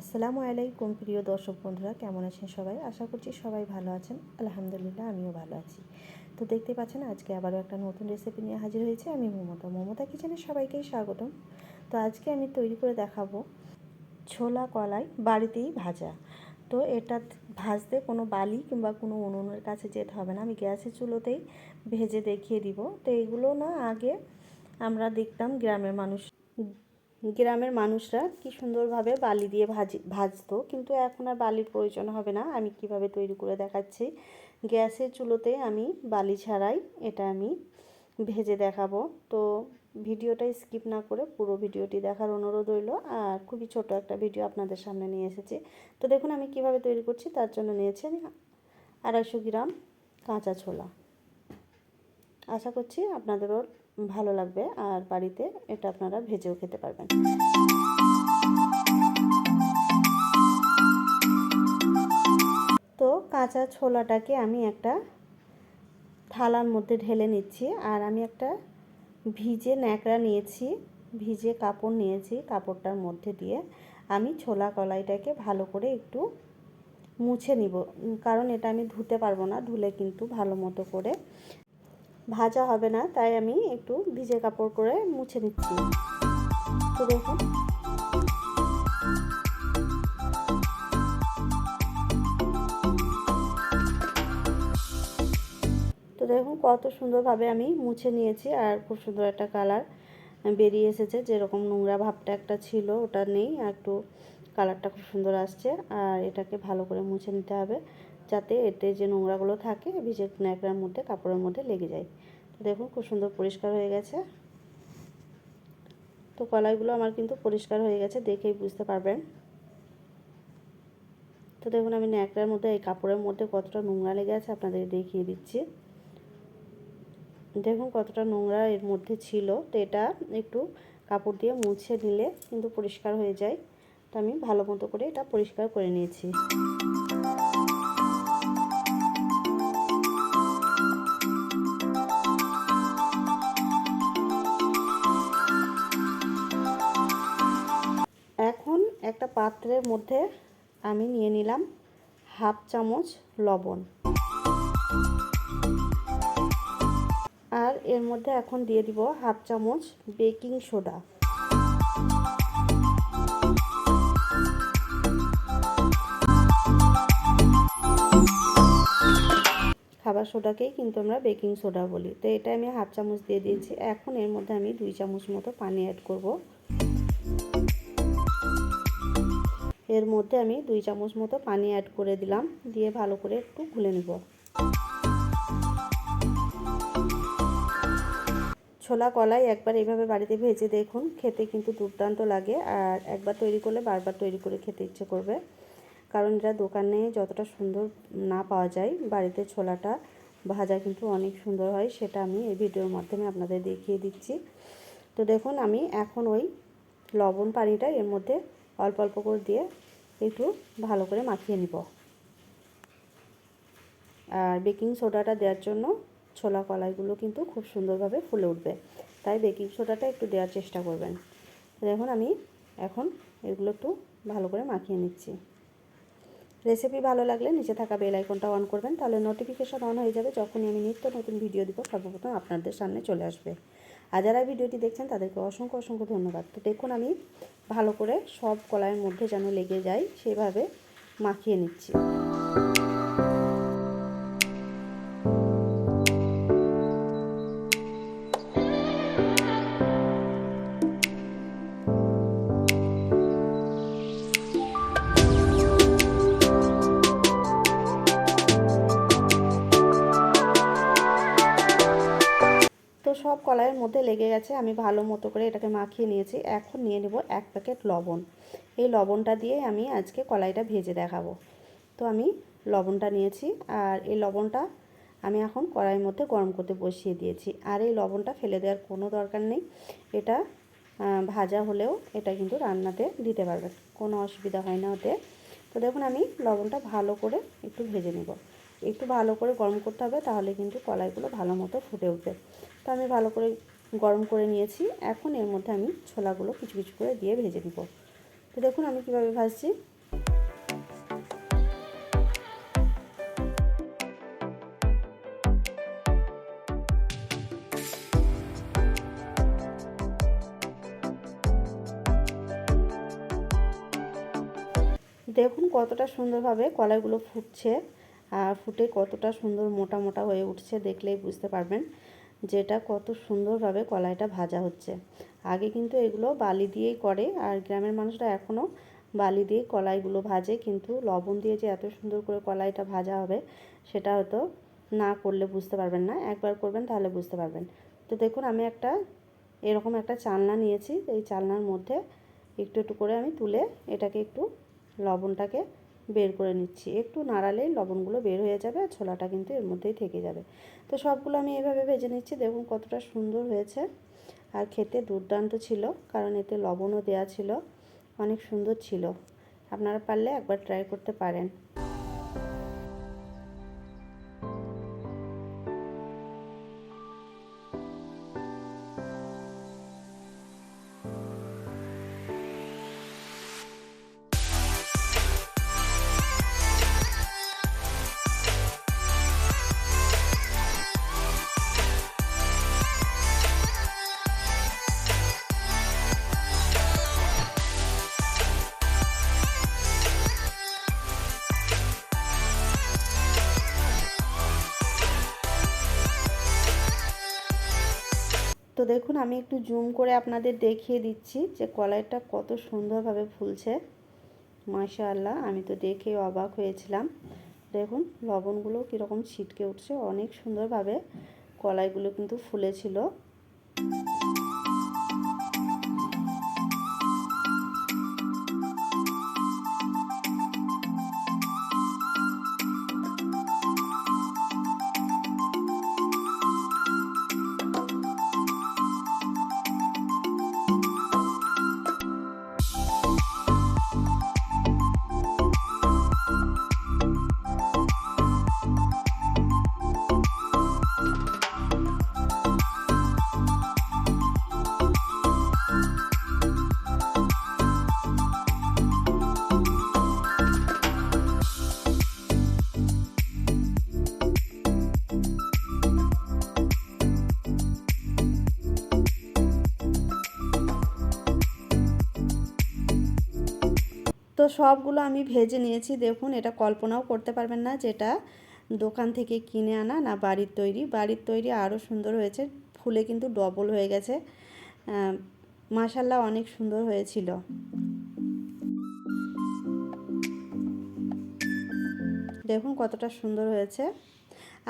আসসালামু আলাইকুম প্রিয় দর্শক বন্ধুরা, কেমন আছেন সবাই? আশা করছি সবাই ভালো আছেন। আলহামদুলিল্লাহ, আমিও ভালো আছি। তো দেখতে পাচ্ছেন, আজকে আবারও একটা নতুন রেসিপি নিয়ে হাজির হয়েছে আমি মমতা। মমতা কিচেনে সবাইকেই স্বাগতম। তো আজকে আমি তৈরি করে দেখাবো ছোলা কলাই বাড়িতেই ভাজা। তো এটা ভাজতে কোনো বালি কিংবা কোনো উনুনের কাছে যেতে হবে না। আমি গ্যাসের চুলোতেই ভেজে দেখিয়ে দিব। তো এগুলো না আগে আমরা দেখতাম গ্রামের মানুষ গ্রামের মানুষরা কি সুন্দরভাবে বালি দিয়ে ভাজি, ভাজতো, কিন্তু এখন আর বালির প্রয়োজন হবে না। আমি কীভাবে তৈরি করে দেখাচ্ছি। গ্যাসের চুলোতে আমি বালি ছাড়াই এটা আমি ভেজে দেখাবো। তো ভিডিওটা স্কিপ না করে পুরো ভিডিওটি দেখার অনুরোধ রইল। আর খুবই ছোট একটা ভিডিও আপনাদের সামনে নিয়ে এসেছি। তো দেখুন আমি কীভাবে তৈরি করছি, তার জন্য নিয়েছি আমি আড়াইশো গ্রাম কাঁচা ছোলা। আশা করছি আপনাদেরও ভালো লাগবে আর বাড়িতে এটা আপনারা ভেজেও খেতে পারবেন। তো কাঁচা ছোলাটাকে আমি একটা থালার মধ্যে ঢেলে নিচ্ছি আর আমি একটা ভিজে ন্যাকড়া নিয়েছি, ভিজে কাপড় নিয়েছি কাপড়টার মধ্যে দিয়ে। আমি ছোলা কলাইটাকে ভালো করে একটু মুছে নিব, কারণ এটা আমি ধুতে পারব না, ধুলে কিন্তু ভালো মতো করে ভাজা হবে না, তাই আমি একটু ভিজে কাপড় করে মুছে নিচ্ছি। তো দেখুন। তো দেখুন, কত সুন্দরভাবে আমি মুছে নিয়েছি আর খুব সুন্দর একটা কালার বেরিয়ে এসেছে, যেরকম নোংরা ভাবটা একটা ছিল, ওটা নেই, আর একটু কালারটা খুব সুন্দর আসছে। আর এটাকে ভালো করে মুছে নিতে হবে, যাতে এতে যে নোংরাগুলো থাকে, ভিজে ন্যাকড়ার মধ্যে, কাপড়ের মধ্যে লেগে যায়। তো দেখুন, খুব সুন্দর পরিষ্কার হয়ে গেছে। তো কলাইগুলো আমার কিন্তু পরিষ্কার হয়ে গেছে, দেখেই বুঝতে পারবেন। তো দেখুন, আমি ন্যাকড়ার মধ্যে, এই কাপড়ের মধ্যে কতটা নোংরা লেগে আছে আপনাদের দেখিয়ে দিচ্ছি। দেখুন, কতটা নোংরা এর মধ্যে ছিল। তো এটা একটু কাপড় দিয়ে মুছে নিলে কিন্তু পরিষ্কার হয়ে যায়। তো আমি ভালো মতো করে এটা পরিষ্কার করে নিয়েছি। এখন একটা পাত্রের মধ্যে আমি নিয়ে নিলাম হাফ চামচ লবণ। আর এর মধ্যে এখন দিয়ে দিব হাফ চামচ বেকিং সোডা। খাবার সোডাকেই কিন্তু আমরা বেকিং সোডা বলি। তো এটা আমি হাফ চামচ দিয়ে দিয়েছি। এখন এর মধ্যে আমি দুই চামচ মতো পানি অ্যাড করব। এর মধ্যে আমি দুই চামচ মতো পানি অ্যাড করে দিলাম। দিয়ে ভালো করে একটু ঘুলে নেব। ছোলা কলাই একবার এইভাবে বাড়িতে ভেজে দেখুন। খেতে কিন্তু দুর্দান্ত লাগে। আর একবার তৈরি করলে বারবার তৈরি করে খেতে ইচ্ছে করবে। কারণ এটা দোকানে যতটা সুন্দর না পাওয়া যায়, বাড়িতে ছোলাটা ভাজা কিন্তু অনেক সুন্দর হয়, সেটা আমি এই ভিডিওর মাধ্যমে আপনাদের দেখিয়ে দিচ্ছি। তো দেখুন, আমি এখন ওই লবণ পানিটা এর মধ্যে অল্প অল্প করে দিয়ে একটু ভালো করে মাখিয়ে নিব। আর বেকিং সোডাটা দেওয়ার জন্য ছোলা কলাইগুলো কিন্তু খুব সুন্দরভাবে ফুলে উঠবে। তাই বেকিং সোডাটা একটু দেওয়ার চেষ্টা করবেন। দেখুন, আমি এখন এগুলো একটু ভালো করে মাখিয়ে নিচ্ছি। রেসিপি ভালো লাগলে নিচে থাকা বেল আইকনটা অন করবেন, তাহলে নোটিফিকেশান অন হয়ে যাবে যখনই আমি নিত্য নতুন ভিডিও দিব, সর্বপ্রথম আপনাদের সামনে চলে আসবে। আর যারা ভিডিওটি দেখছেন, তাদেরকে অসংখ্য অসংখ্য ধন্যবাদ। তো দেখুন আমি ভালো করে সব কলাইয়ের মধ্যে যেন লেগে যায়, সেভাবে মাখিয়ে নিচ্ছি। সব কলাইয়ের মধ্যে লেগে গেছে, আমি ভালো মতো করে এটাকে মাখিয়ে নিয়েছি। এখন নিয়ে নেব এক প্যাকেট লবণ। এই লবণটা দিয়ে আমি আজকে কলাইটা ভেজে দেখাবো। তো আমি লবণটা নিয়েছি আর এই লবণটা আমি এখন কড়াইয়ের মধ্যে গরম করতে বসিয়ে দিয়েছি। আর এই লবণটা ফেলে দেওয়ার কোনো দরকার নেই। এটা ভাজা হলেও এটা কিন্তু রান্নাতে দিতে পারবেন। কোনো অসুবিধা হয় না ওতে। তো দেখুন আমি লবণটা ভালো করে একটু ভেজে নেব। একটু ভালো করে গরম করতে হবে, তাহলে কিন্তু কলাইগুলো ভালো মতো ফুটে উঠবে। তো আমি ভালো করে গরম করে নিয়েছি, এখন এর মধ্যে আমি ছোলাগুলো কিছু কিছু করে দিয়ে ভেজে দিব তো দেখুন আমি কীভাবে ভাজছি। দেখুন কতটা সুন্দরভাবে কলাইগুলো ফুটছে। ফুটে কতটা সুন্দর মোটা মোটা হয়ে উঠছে দেখলেই বুঝতে পারবেন যেটা কত সুন্দরভাবে কলাইটা ভাজা হচ্ছে। আগে কিন্তু এগুলো বালি দিয়েই করে আর গ্রামের মানুষরা এখনও বালি দিয়ে কলাইগুলো ভাজে, কিন্তু লবণ দিয়ে যে এত সুন্দর করে কলাইটা ভাজা হবে সেটা হয়তো না করলে বুঝতে পারবেন না। একবার করবেন তাহলে বুঝতে পারবেন। তো দেখুন, আমি একটা এরকম একটা চালনা নিয়েছি। এই চালনার মধ্যে একটু একটু করে আমি তুলে এটাকে একটু লবণটাকে বের করে নিচ্ছি। একটু নাড়ালেই লবণগুলো বের হয়ে যাবে আর ছোলাটা কিন্তু এর মধ্যেই থেকে যাবে। তো সবগুলো আমি এভাবে ভেজে নিচ্ছি। দেখুন কতটা সুন্দর হয়েছে। আর খেতে দুর্দান্ত ছিল, কারণ এতে লবণও দেওয়া ছিল, অনেক সুন্দর ছিল। আপনারা পারলে একবার ট্রাই করতে পারেন। তো দেখুন, আমি একটু জুম করে আপনাদের দেখিয়ে দিচ্ছি যে কলাইটা কত সুন্দরভাবে ফুলছে। মাশাআল্লাহ, আমি তো দেখে অবাক হয়েছিলাম। দেখুন, লবণগুলো কীরকম ছিটকে উঠছে। অনেক সুন্দরভাবে কলাইগুলো কিন্তু ফুলেছিল। তো সবগুলো আমি ভেজে নিয়েছি। দেখুন, এটা কল্পনাও করতে পারবেন না যেটা দোকান থেকে কিনে আনা না বাড়ির তৈরি। বাড়ির তৈরি আরও সুন্দর হয়েছে, ফুলে কিন্তু ডবল হয়ে গেছে। মাসাল্লাহ অনেক সুন্দর হয়েছিল। দেখুন কতটা সুন্দর হয়েছে।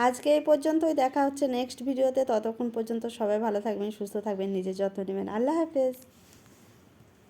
আজকে এই পর্যন্তই, দেখা হচ্ছে নেক্সট ভিডিওতে। ততক্ষণ পর্যন্ত সবাই ভালো থাকবেন, সুস্থ থাকবেন, নিজের যত্ন নেবেন। আল্লাহ হাফেজ।